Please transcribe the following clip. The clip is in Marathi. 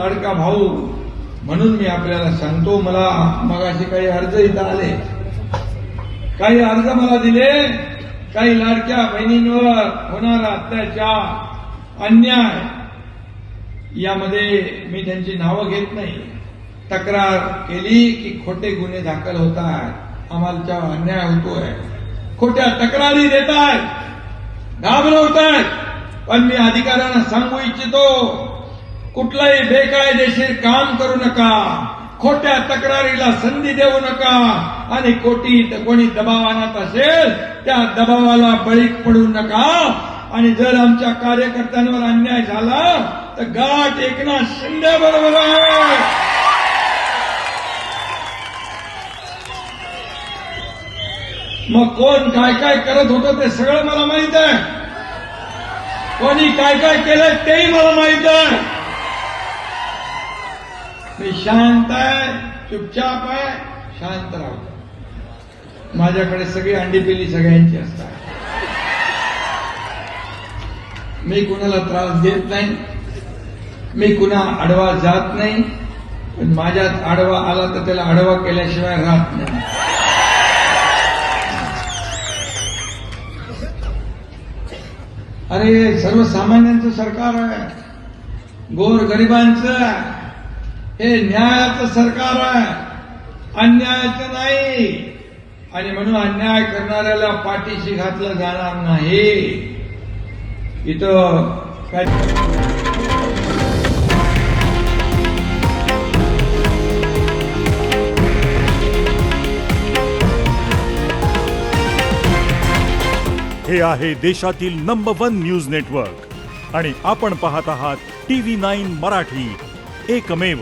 लाडका भाऊ म्हणून मी आपल्याला सांगतो मला मगाशी काही अर्ज इथं आले. काही अर्ज मला दिले. काही लाडक्या बहिणींवर होणारा अत्याचार अन्याय यामध्ये मी त्यांची नावं घेत नाही. तक्रार केली की खोटे गुन्हे दाखल होत आहेत आम्हाला अन्याय होतोय. खोट्या तक्रारी देत आहेत घाबरवत आहेत पण मी अधिकाऱ्यांना सांगू इच्छितो कुठलाही बेकायदेशीर काम करू नका. खोट्या तक्रारीला संधी देऊ नका. आणि कोटी कोणी दबाव आणत असेल त्या दबावाला बळी पडू नका. आणि जर आमच्या कार्यकर्त्यांवर अन्याय झाला तर गाठ एकनाथ शिंदे बरोबर आहे. मग कोण काय काय करत होतं ते सगळं मला माहीत आहे. कोणी काय काय केलंय तेही मला माहीत आहे. मी शांत आहे चुपचाप आहे शांत राहतो. माझ्याकडे सगळी अंडी पिली सगळ्यांची असतात. मी कुणाला त्रास देत नाही मी कुणा आडवा जात नाही पण माझ्यात आडवा आला तर त्याला आडवा केल्याशिवाय राहत नाही. अरे सर्वसामान्यांचं सरकार आहे. गोर गरिबांचं हे न्यायाचं सरकार आहे. अन्यायाचं नाही. आणि म्हणून अन्याय करणाऱ्याला पाठीशी घातलं जाणार नाही. इथं काय हे आहे देशातील नंबर वन न्यूज नेटवर्क आणि आपण पाहत आहात टी व्ही नाईन मराठी. एकमेव.